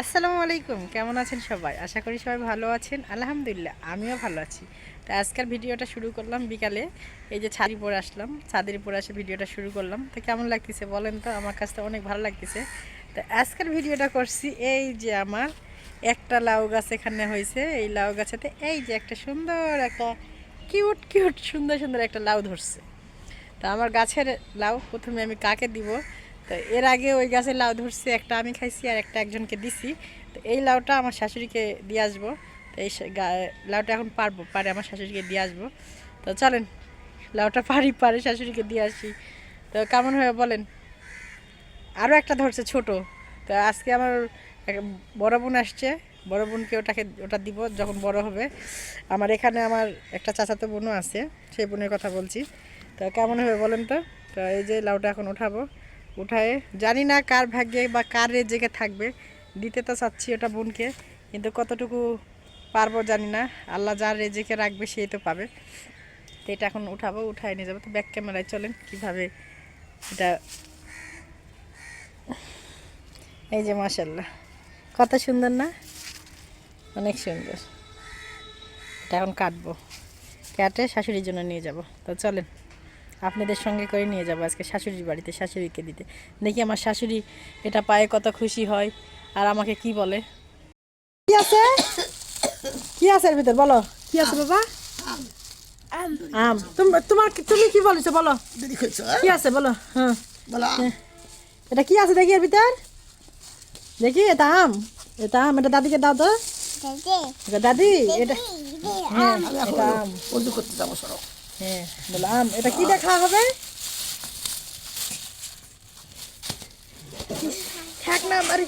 আসসালামু আলাইকুম, কেমন আছেন সবাই? আশা করি সবাই ভালো আছেন। আলহামদুলিল্লাহ, আমিও ভালো আছি। তো আজকের ভিডিওটা শুরু করলাম বিকালে। এই যে ছাদি পরে আসলাম, ছাদের উপরে আসে ভিডিওটা শুরু করলাম। তো কেমন লাগতেছে বলেন তো? আমার কাছে অনেক ভালো লাগতেছে। তো আজকের ভিডিওটা করছি এই যে আমার একটা লাউ গাছ এখানে হয়েছে। এই লাউ গাছেতে এই যে একটা সুন্দর একটা কিউট কিউট, সুন্দর সুন্দর একটা লাউ ধরছে। তা আমার গাছের লাউ প্রথমে আমি কাকে দিব? তো এর আগে ওই গাছের লাউ ধরছে, একটা আমি খাইছি আর একটা একজনকে দিছি। তো এই লাউটা আমার শাশুড়িকে দিয়ে আসব। তো এই লাউটা এখন পারব, পারে আমার শাশুড়িকে দিয়ে আসব। তো চলেন, লাউটা পারি, পারে শাশুড়িকে দিয়ে আসি। তো কেমন হবে বলেন? আরও একটা ধরছে ছোট। তো আজকে আমার বড় বোন আসছে। বড় বোনকে ওটাকে, ওটা দিব যখন বড় হবে। আমার এখানে আমার একটা চাচাতো বোনও আছে, সেই বোনের কথা বলছি। তো কেমন হবে বলেন তো? তো এই যে লাউটা এখন উঠাবো উঠায়ে। জানি না কার ভাগ্যে বা কার রেজেকে থাকবে। দিতে তো চাচ্ছি ওটা বোনকে, কিন্তু কতটুকু পারব জানি না। আল্লাহ যার রেজেকে রাখবে সেই তো পাবে। তো এটা এখন উঠাবো, উঠায় নিয়ে যাব। তো ব্যাক ক্যামেরায় চলেন, কীভাবে এটা এই যে মাসাল্লাহ কত সুন্দর না? অনেক সুন্দর। এটা এখন কাটবো। কেটে শাশুড়ির জন্য নিয়ে যাব। তো চলেন। আপনাদের সঙ্গে করে নিয়ে যাব আজকে শাশুড়ির বাড়িতে শাশুড়িকে দিতে। দেখি আমার শাশুড়ি এটা পায়ে কত খুশি হয় আর আমাকে কি বলে। কি আছে? কি আছে এর ভিতর? বলো। কি আছে বাবা? আম। তুম- তোমার তুমি কি বলেছ? বলো। করছ কি আছে? বলো। হ্যাঁ। বলো এটা কি আছে দেখি এর ভিতর? দেখি এটা আম। এটা আম। এটা দাদিকে দাও তো। দাদি। এটা হ্যাঁ আমি। এখন এটা আম। করতে যাব সরো। হ্যাঁ বলো আম এটা কি দেখা হবে? থাক না আরে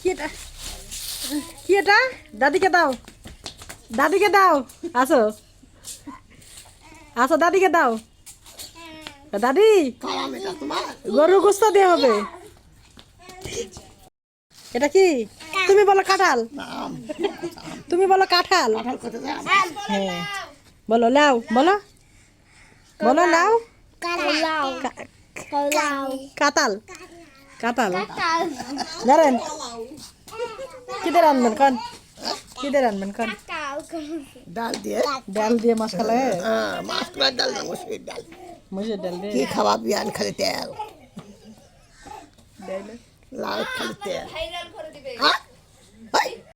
কি এটা? কি এটা? দাদিকে দাও। দাদিকে দাও। আসো। আসো দাদিকে দাও। দাদি গরু গোস্ত দিয়ে হবে। এটা কি? তুমি বলো কাঁঠাল। তুমি বলো কাঁঠাল। হ্যাঁ বলো লাও বলো। বলো লাউ কাতাল কাতাল ধরেন। কিদের আনবেন কন? কিদের আনবেন কন? ডাল দিয়ে? ডাল দিয়ে মশলা হ্যাঁ তোমার ডাল না মসুরির ডাল। মুসুর ডাল দিয়ে? কি খাওয়া বিয়ান খালি তেল। লাউ খালি তেল। হ্যাঁ?